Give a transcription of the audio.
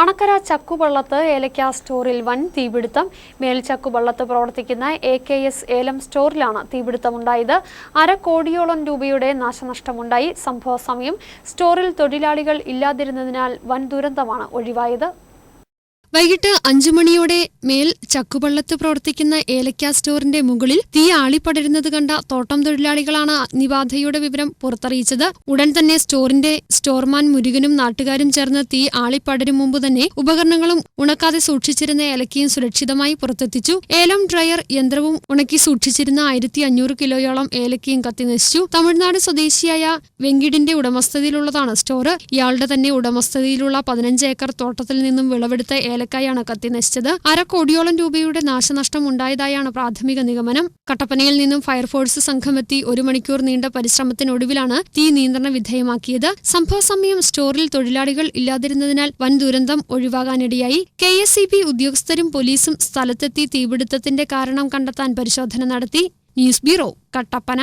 അണക്കര ചക്കുവള്ളത്ത് ഏലക്ക സ്റ്റോറിൽ വൻ തീപിടുത്തം. മേൽചക്കുവള്ളത്ത് പ്രവർത്തിക്കുന്ന എ കെ എസ് ഏലം സ്റ്റോറിലാണ് തീപിടുത്തമുണ്ടായത്. അര കോടിയോളം രൂപയുടെ നാശനഷ്ടമുണ്ടായി. സംഭവ സമയം സ്റ്റോറിൽ തൊഴിലാളികൾ ഇല്ലാതിരുന്നതിനാൽ വൻ ദുരന്തമാണ് ഒഴിവായത്. വൈകിട്ട് അഞ്ചു മണിയോടെ മേൽ ചക്കുപള്ളത്ത് പ്രവർത്തിക്കുന്ന ഏലക്ക സ്റ്റോറിന്റെ മുകളിൽ തീ ആളിപ്പടരുന്നത് കണ്ട തോട്ടം തൊഴിലാളികളാണ് അഗ്നിബാധയുടെ വിവരം പുറത്തറിയിച്ചത്. ഉടൻ തന്നെ സ്റ്റോറിന്റെ സ്റ്റോർമാൻ മുരുകനും നാട്ടുകാരും ചേർന്ന് തീ ആളിപ്പടരും മുമ്പ് തന്നെ ഉപകരണങ്ങളും ഉണക്കാതെ സൂക്ഷിച്ചിരുന്ന ഏലക്കയും സുരക്ഷിതമായി പുറത്തെത്തിച്ചു. ഏലം ഡ്രയർ യന്ത്രവും ഉണക്കി സൂക്ഷിച്ചിരുന്ന ആയിരത്തി അഞ്ഞൂറ് കിലോയോളം ഏലക്കയും കത്തിനശിച്ചു തമിഴ്നാട് സ്വദേശിയായ വെങ്കിടിന്റെ ഉടമസ്ഥതയിലുള്ളതാണ് സ്റ്റോർ ഇയാളുടെ തന്നെ ഉടമസ്ഥതയിലുള്ള പതിനഞ്ച് ഏക്കർ തോട്ടത്തിൽ നിന്നും വിളവെടുത്ത ഏലക്കായാണ് കത്തിനശിച്ചത് അര കോടിയോളം രൂപയുടെ നാശനഷ്ടം ഉണ്ടായതായാണ് പ്രാഥമിക നിഗമനം. കട്ടപ്പനയിൽ നിന്നും ഫയർഫോഴ്സ് സംഘമെത്തി ഒരു മണിക്കൂർ നീണ്ട പരിശ്രമത്തിനൊടുവിലാണ് തീ നിയന്ത്രണ വിധേയമാക്കിയത്. സംഭവ സമയം സ്റ്റോറിൽ തൊഴിലാളികൾ ഇല്ലാതിരുന്നതിനാൽ വൻ ദുരന്തം ഒഴിവാകാനിടയായി. കെ എസ് ഇ ബി ഉദ്യോഗസ്ഥരും പോലീസും സ്ഥലത്തെത്തി തീപിടുത്തത്തിന്റെ കാരണം കണ്ടെത്താൻ പരിശോധന നടത്തി. News bureau Kattappana.